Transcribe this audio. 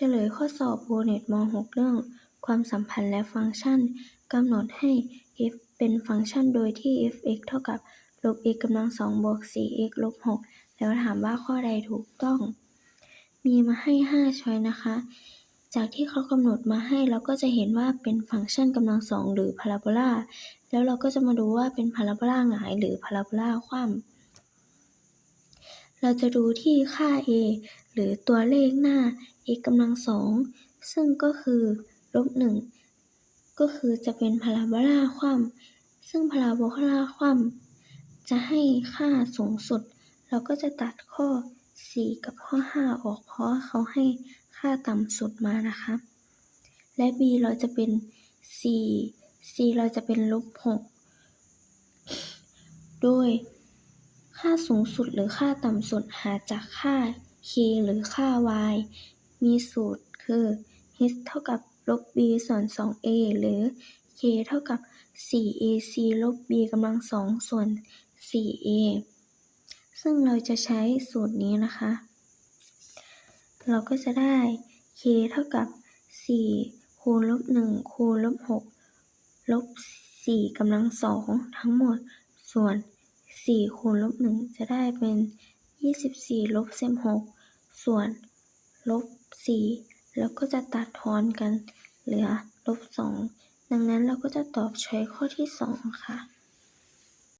เฉลยข้อสอบโบเน็ตม .6 เรื่อง ความสัมพันธ์และฟังก์ชันกำหนดให้ f เป็นฟังก์ชันโดยที่ f(x) เท่ากับลบ x กำลังสองบวก 4x ลบ 6 แล้วถามว่าข้อใดถูกต้อง มีมาให้ 5 ช้อยนะคะ จากที่เขากำหนดมาให้เราก็จะเห็นว่าเป็นฟังก์ชันกำลังสองหรือพาราโบลาแล้วเราก็จะมาดูว่าเป็นพาราโบลาหงายหรือพาราโบลาคว่ำ เราจะดูที่ค่า a หรือตัวเลขหน้า x กำลังสองซึ่งก็คือลบหนึ่งก็คือจะเป็นพาราโบลาคว่ำซึ่งพาราโบลาคว่ำจะให้ค่าสูงสุด เราก็จะตัดข้อ 4 กับข้อ 5 ออกเพราะเขาให้ค่าต่ำสุดมานะคะ และ b เราจะเป็น 4 c เราจะเป็นลบ6โดย ค่าสูงสุดหรือค่าต่ำสุดหาจากค่า k หรือค่า y มีสูตรคือ h เท่ากับลบ b ส่วน 2a หรือ k เท่ากับ 4ac ลบ b กำลังสองส่วน 4a ซึ่งเราจะใช้สูตรนี้นะคะ เราก็จะได้ k เท่ากับ 4 คูณลบ 1 คูณลบ 6 ลบ 4กำลังสองทั้งหมดส่วน 4คูณลบ1จะได้เป็น 24 ลบ16 ส่วนลบ4แล้วก็จะตัดทอนกันเหลือลบ2ดังนั้นเราก็จะตอบช้อยข้อที่ 2 ค่ะ